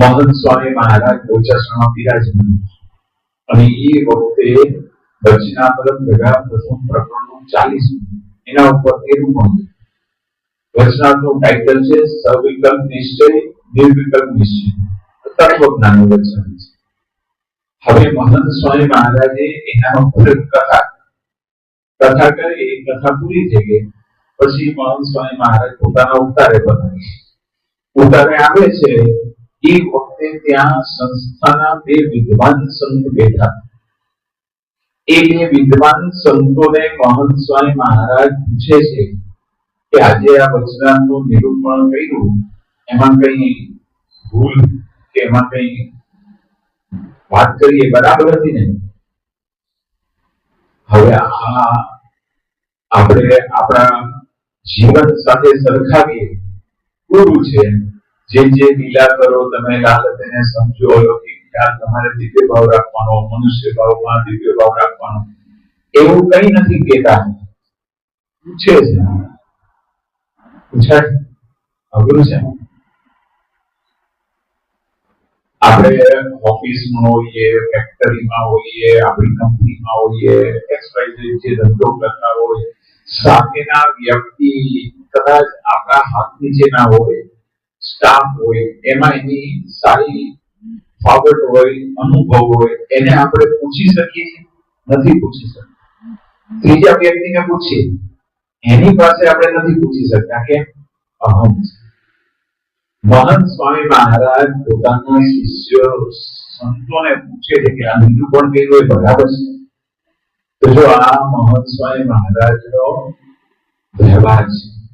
મહંત સ્વામી મહારાજ ગોચાશ્રમમાં બિરાજમાન અને એ વખતે વચનામૃત ભેગા પ્રથમ પ્રકરણનું ચાલીસ એના ઉપર તેરું પણ વચનાનું ટાઇટલ છે, સવિકલ્પ નિશ્ચય, નિર્વિકલ્પ નિશ્ચય. તત્વજ્ઞાનનું વચન છે. હવે મહંત સ્વામી મહારાજે એના ઉપર કથા કથા કરી, એ કથા પૂરી થઈ ગઈ. પછી મહંત સ્વામી મહારાજ પોતાના ઉતારે બતાવે ઉતારે આવે છે વખતે ત્યાં સંસ્થાના બે વિદ્વાન સંત બેઠા. એ બે વિદ્વાન સંતોને મહંત સ્વામી મહારાજ પૂછે છે કે આજે આ વચનાનું નિરૂપણ કર્યું? એમાં કઈ ભૂલ કે એમાં કઈ વાત કરીએ? બરાબર હતી ને? હવે આ આપણે આપણા જીવન સાથે સરખાવીએ. પૂરું છે? જે જે લીલા કરો, તમે લાલ એને સમજો અલૌકિક જ્ઞાન તમારે દિવ્ય ભાવ રાખવાનો, મનુષ્ય ભાવમાં દિવ્ય ભાવ રાખવાનો. એવું કઈ નથી કહેતા. પૂછે છે પૂછાય? અઘરું છે. આપણે ઓફિસમાં હોઈએ, ફેક્ટરીમાં હોઈએ, આપણી કંપનીમાં હોઈએ એક્સવાયઝેડ જે ધંધો કરતા હોય, સાથેના વ્યક્તિ કદાચ આપણા હાથ નીચેના હોય સ્ટાફ હોય, એમાં એની સારી ફાવટ હોય, અનુભવ હોય, એને આપણે પૂછી શકીએ? નથી પૂછી શકતા. ત્રીજા વ્યક્તિને પૂછીએ. એની પાસે આપણે નથી પૂછી શકતા કે અહમ મહંત સ્વામી મહારાજ પોતાના શિષ્યો સંતોને પૂછે છે કે આ નિરૂપણ કર્યું એ બરાબર છે. તો જો આ મહંત સ્વામી મહારાજનો વ્યવહાર છે.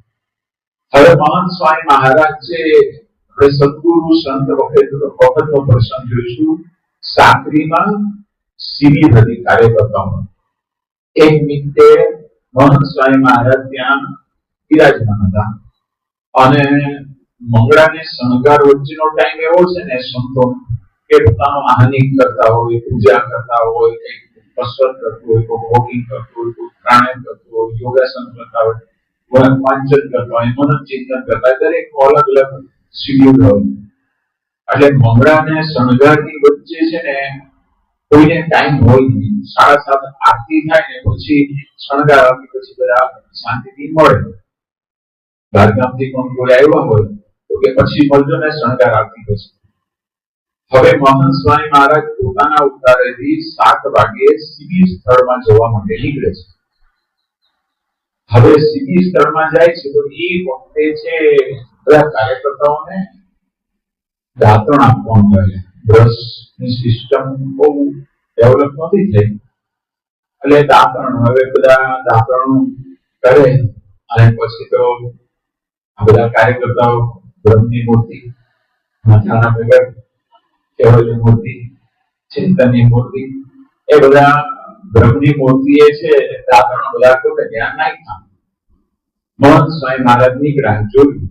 મહંત સ્વામી મહારાજ છે આપણે સદગુરુ સંત વખત વખતનો પ્રસંગ જોઈશું. સાકરીમાં શિબિર હતી કાર્યકર્તાઓની. એ નિમિત્તે મહંત સ્વામી મહારાજ ત્યાં બિરાજમાન હતા. અને મંગળાને શણગાર વચ્ચેનો ટાઈમ એવો છે ને, સંતો કે પોતાનો આહનિક કરતા હોય, પૂજા કરતા હોય, કંઈક કસરત કરતું હોય, કોઈ વોકિંગ કરતું હોય, કોઈ પ્રાણાયામ કરતું હોય, યોગાસન કરતા હોય વાંચન કરતા હોય મનન ચિંતન કરતા દરેક અલગ અલગ શિબિર હોય એટલે મંગળાને શણગારની વચ્ચે છે ને કોઈને ટાઈમ હોય નહીં સાડા સાત આરતી થાય ને પછી શણગાર આરતી પછી બધા શાંતિથી મળે બહારગામથી પણ કોઈ આવ્યા હોય તો કે પછી મળજો ને શણગાર આરતી પછી હવે મહંત સ્વામી મહારાજ પોતાના ઉતારેથી સાત વાગે શિબિર સ્થળમાં જવા માટે નીકળે છે. હવે સીધી સ્થળમાં જાય છે તો એ વખતે છે બધા કાર્યકર્તાઓને દાંતણ આપવાનું હોય. બ્રશની સિસ્ટમ બહુ ડેવલપ નથી થઈ. એટલે દાંતણ હવે બધા દાંતણ કરે અને પછી તો આ બધા કાર્યકર્તાઓ બ્રહ્મની મૂર્તિ, માથાના ભેગા કેવળની મૂર્તિ ચિંતનની મૂર્તિ, એ બધા બ્રહ્મની મૂર્તિ એ છે દાંતણ બધા તો ધ્યાન નાખ્યા. મન સ્વામી મહારાજની ગ્રાહ જોયું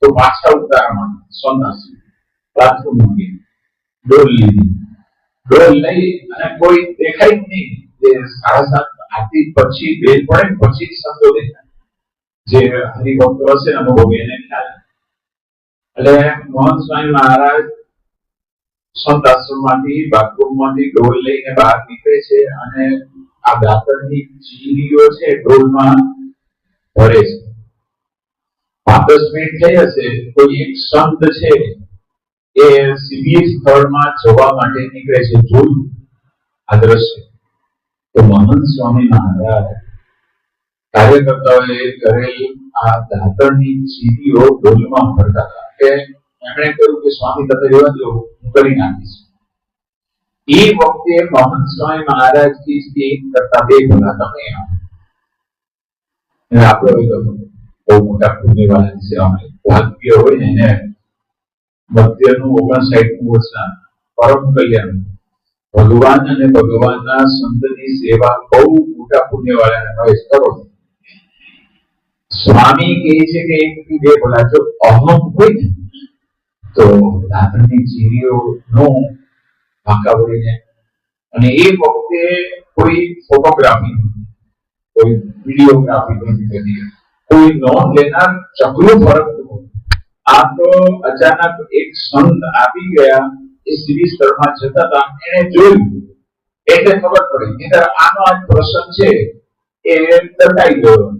તો પાછા ઉતારવામાં સોનાસી બાથરૂમમાં મૂકી. ડોલ લીધી. ડોલ લઈ અને કોઈ દેખાય જ નહીં. જે સાડા સાત આરતી પછી બેલ પડે પછી સંતો દેખાય. જે હરિભક્તો હશે અનુભવી એને ખ્યાલ એટલે મોહન સ્વામી મહારાજ સંત આશ્રમમાંથી બાથરૂમમાંથી ડોલ લઈને બહાર નીકળે છે અને આ દાતણની ચીલીઓ છે ડોલમાં ભરે છે. પાંચ દસ મિનિટ થઈ હશે. કોઈ એક સંત છે એ શિબિર સ્થળમાં જવા માટે નીકળે છે. જોયું આ દ્રશ્ય. તો મહંત સ્વામી મહારાજ કાર્યકર્તાઓએ કરેલ આ દાતણની ચીલીઓ ડોલમાં ભરતા હતા. કે એમણે કહ્યું કે સ્વામી, તમે રહેવા દો, હું કરી નાખીશ. એ વખતે મોહન સ્વામી મહારાજથી એક કરતા બે ભલા તમે ભગવાન અને ભગવાનના સંતની સેવા બહુ મોટા પુણ્યવાળાને કરો સ્વામી કહે છે કે એક બે ભલા જો અહમ હોય ને તો દાંતની ચીરીઓ નો ભાંકા વળીને અને એ વખતે કોઈ ફોટોગ્રાફી કોઈ વિડીયોગ્રાફી નથી થતી. કોઈ નોંધ લેનાર ચક્રો ફરક આ તો અચાનક એક સંત આવી ગયા એ સીડી સ્થળમાં જતા હતા. એને જોયું. એટલે ખબર પડી. નહીંતર આનો આ પ્રસંગ છે. એ દટાઈ ગયો.